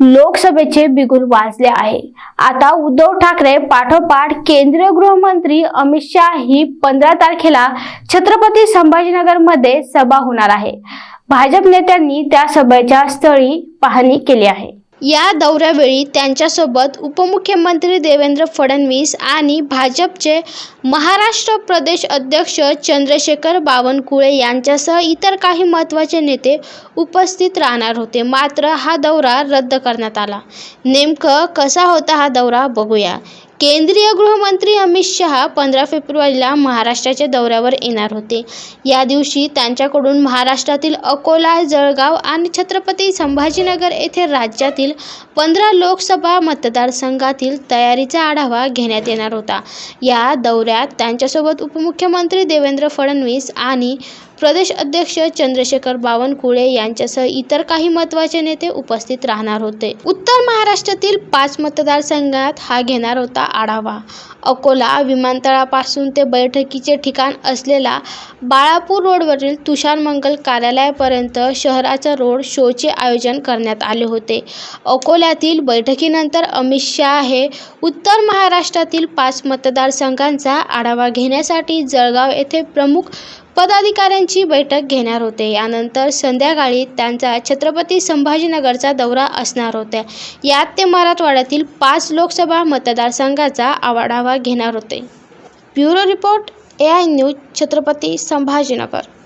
लोकसभेचे बिगुल वाजले आहे. आता उद्धव ठाकरे पाठोपाठ केंद्रीय गृहमंत्री अमित शाह ही पंधरा तारखेला छत्रपती संभाजीनगरमध्ये सभा होणार आहे. भाजप नेत्यांनी त्या सभेच्या स्थळी पाहणी केली आहे. या दौऱ्यावेळी त्यांच्यासोबत उपमुख्यमंत्री देवेंद्र फडणवीस आणि भाजपचे महाराष्ट्र प्रदेश अध्यक्ष चंद्रशेखर बावनकुळे यांच्यासह इतर काही महत्त्वाचे नेते उपस्थित राहणार होते. मात्र हा दौरा रद्द करण्यात आला. नेमकं कसा होता हा दौरा बघूया. केंद्रीय गृहमंत्री अमित शहा पंधरा फेब्रुवारीला महाराष्ट्राच्या दौऱ्यावर येणार होते. या दिवशी त्यांच्याकडून महाराष्ट्रातील अकोला जळगाव आणि छत्रपती संभाजीनगर येथे राज्यातील पंधरा लोकसभा मतदारसंघातील तयारीचा आढावा घेण्यात येणार होता. या दौऱ्यात त्यांच्यासोबत उपमुख्यमंत्री देवेंद्र फडणवीस आणि प्रदेश अध्यक्ष चंद्रशेखर बावनकुळे यांच्यासह इतर काही महत्त्वाचे नेते उपस्थित राहणार होते. उत्तर महाराष्ट्रातील पाच मतदारसंघात हा घेणार होता आढावा. अकोला विमानतळापासून ते बैठकीचे ठिकाण असलेला बाळापूर रोडवरील तुषार मंगल कार्यालयापर्यंत शहराचा रोड शोचे आयोजन करण्यात आले होते. अकोला अकोल्यातील बैठकीनंतर अमित शहा हे उत्तर महाराष्ट्रातील पाच मतदारसंघांचा आढावा घेण्यासाठी जळगाव येथे प्रमुख पदाधिकाऱ्यांची बैठक घेणार होते. यानंतर संध्याकाळी त्यांचा छत्रपती संभाजीनगरचा दौरा असणार होता. यात ते मराठवाड्यातील पाच लोकसभा मतदारसंघाचा आढावा घेणार होते. Bureau report A I news Chhatrapati Sambhajinagar.